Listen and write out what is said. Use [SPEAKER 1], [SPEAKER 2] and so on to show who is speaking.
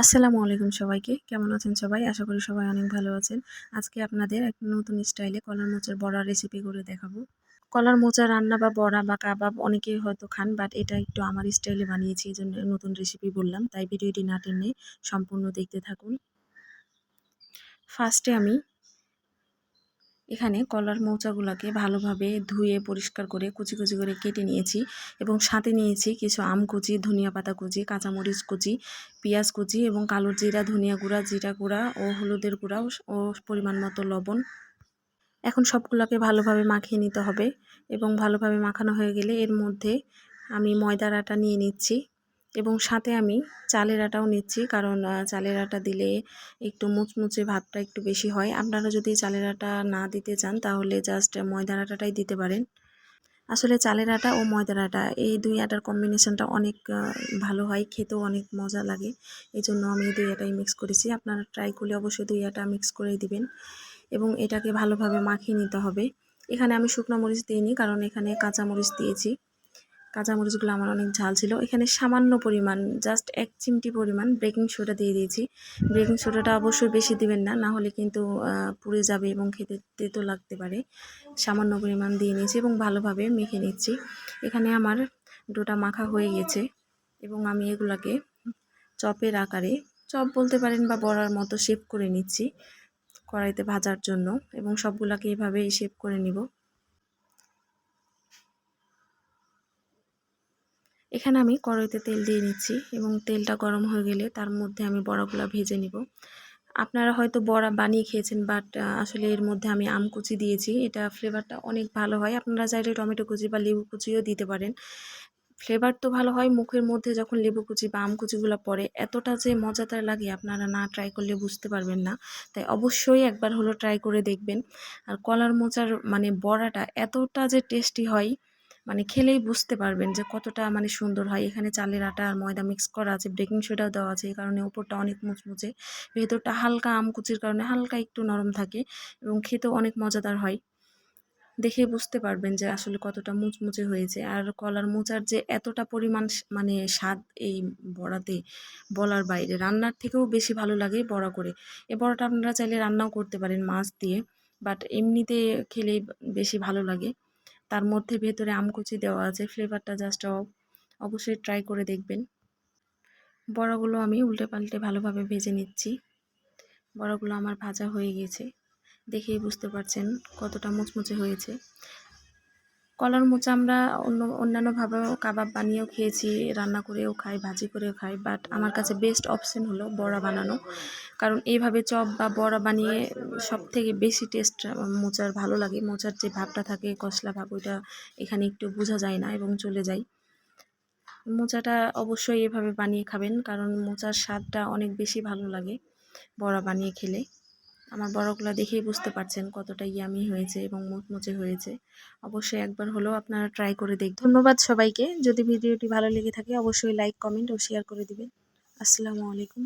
[SPEAKER 1] আসসালামু আলাইকুম সবাইকে। কেমন আছেন সবাই? আশা করি সবাই অনেক ভালো আছেন। আজকে আপনাদের এক নতুন স্টাইলে কলার মোচার বড়া রেসিপি করে দেখাবো। কলার মোচা রান্না বা বড়া বা কাবাব অনেকেই হয়তো খান বাট এটা একটু আমার স্টাইলে বানিয়েছি, এই জন্য নতুন রেসিপি বললাম। তাই ভিডিওটি না টেনে সম্পূর্ণ দেখতে থাকুন। ফার্স্টে আমি এখানে কলার মৌচাগুলোকে ভালোভাবে ধুয়ে পরিষ্কার করে কুচি কুচি করে কেটে নিয়েছি এবং সাথে নিয়েছি কিছু আম কুচি, ধনিয়া পাতা কুচি, কাঁচামরিচ কুচি, পেঁয়াজ কুচি এবং কালো জিরা, ধনিয়া গুঁড়া, জিরা গুঁড়া ও হলুদের গুঁড়া ও পরিমাণ মতো লবণ। এখন সবগুলোকে ভালোভাবে মাখিয়ে নিতে হবে এবং ভালোভাবে মাখানো হয়ে গেলে এর মধ্যে আমি ময়দার আটা নিয়ে নিচ্ছি। এবং সাথে আমি চালের আটাও নিচ্ছি। কারণ চালের আটা দিলে একটু মুচমুচে ভাবটা একটু বেশি হয়। আপনারা যদি চালের আটা না দিতে চান, তাহলে জাস্ট ময়দার আটাটাই দিতে পারেন। আসলে চালের আটা ও ময়দার আটা, এই দুই আটার কম্বিনেশনটা অনেক ভালো হয়। খেতেও অনেক মজা লাগে। এই জন্য আমি দুই আটাই মিক্স করেছি। আপনারা ট্রাই করলে অবশ্যই দুই আটা মিক্স করে দিবেন। এবং এটাকে ভালোভাবে মাখিয়ে নিতে হবে। এখানে আমি শুকনো মরিচ দিইনি, কারণ এখানে কাঁচা মরিচ দিয়েছি। কাঁচামরিচগুলো আমার অনেক ঝাল ছিল। এখানে সামান্য পরিমাণ জাস্ট এক চিমটি পরিমাণ বেকিং সোডা দিয়ে দিয়েছি। বেকিং সোডাটা অবশ্যই বেশি দিবেন না না হলে কিন্তু পুড়ে যাবে এবং খেতে তেতো লাগতে পারে। সামান্য পরিমাণ দিয়ে নিয়েছি এবং ভালোভাবে মেখে নিচ্ছি। এখানে আমার ডোটা মাখা হয়ে গেছে এবং আমি এগুলাকে চপের আকারে, চপ বলতে পারেন বা বড়ার মতো শেপ করে নিচ্ছি কড়াইতে ভাজার জন্য এবং সবগুলাকে এভাবে শেপ করে নিব। এখানে আমি কড়াইতে তেল দিয়ে নিচ্ছি এবং তেলটা গরম হয়ে গেলে তার মধ্যে আমি বড়াগুলো ভেজে নিব। আপনারা হয়তো বড়া বানিয়ে খেয়েছেন বাট আসলে এর মধ্যে আমি আম কুচি দিয়েছি। এটা ফ্লেভারটা অনেক ভালো হয়। আপনারা চাইলে টমেটো কুচি বা লেবু কুচিও দিতে পারেন। ফ্লেভার তো ভালো হয়। মুখের মধ্যে যখন লেবু কুচি বা আম কুচিগুলো পড়ে, এতটা যে মজাদার লাগে আপনারা না ট্রাই করলে বুঝতে পারবেন না। তাই অবশ্যই একবার হলো ট্রাই করে দেখবেন। আর কলার মোচার মানে বড়াটা এতটা যে টেস্টি হয় মানে খেলেই বুঝতে পারবেন যে কতটা মানে সুন্দর হয়। এখানে চালের আটা আর ময়দা মিক্স করা আছে বেকিং সোডাও দেওয়া আছে। এই কারণে উপরটা অনেক মুচমুচে। ভেতরটা হালকা আমকুচির কারণে হালকা একটু নরম থাকে এবং খেতেও অনেক মজাদার হয়। দেখে বুঝতে পারবেন যে আসলে কতটা মুচমুচে হয়েছে। আর কলার মোচার যে এতটা পরিমাণ মানে স্বাদ এই বড়াতে বলার বাইরে, রান্নার থেকেও বেশি ভালো লাগে বড়া করে। এ বড়াটা আপনারা চাইলে রান্নাও করতে পারেন মাছ দিয়ে বাট এমনিতে খেলেই বেশি ভালো লাগে। তার মধ্যে ভেতরে আমকুচি দেওয়া আছে। ফ্লেভারটা জাস্ট অবশ্যই ট্রাই করে দেখবেন। বড়াগুলো আমি উল্টে পাল্টে ভালোভাবে ভেজে নিচ্ছি। বড়াগুলো আমার ভাজা হয়ে গেছে। দেখেই বুঝতে পারছেন কতটা মুচমুচে হয়েছে। কলার মোচা আমরা অন্য অন্যান্যভাবেও কাবাব বানিয়েও খেয়েছি, রান্না করেও খাই, ভাজি করেও খাই বাট আমার কাছে বেস্ট অপশন হলো বড়া বানানো। কারণ এইভাবে চপ বা বড়া বানিয়ে সব থেকে বেশি টেস্ট মোচার ভালো লাগে। মোচার যে ভাবটা থাকে, কসলা ভাব, ওইটা এখানে একটু বোঝা যায় না এবং চলে যায়। মোচাটা অবশ্যই এভাবে বানিয়ে খাবেন, কারণ মোচার স্বাদটা অনেক বেশি ভালো লাগে বড়া বানিয়ে খেলে। আমার বড়গুলো দেখেই বুঝতে পারছেন কতটা ইয়ামি হয়েছে এবং মুচমুচে হয়েছে। অবশ্যই একবার হলেও আপনারা ট্রাই করে দেখ ধন্যবাদ সবাইকে। যদি ভিডিওটি ভালো লেগে থাকে অবশ্যই লাইক কমেন্ট ও শেয়ার করে দিবেন। আসসালামু আলাইকুম।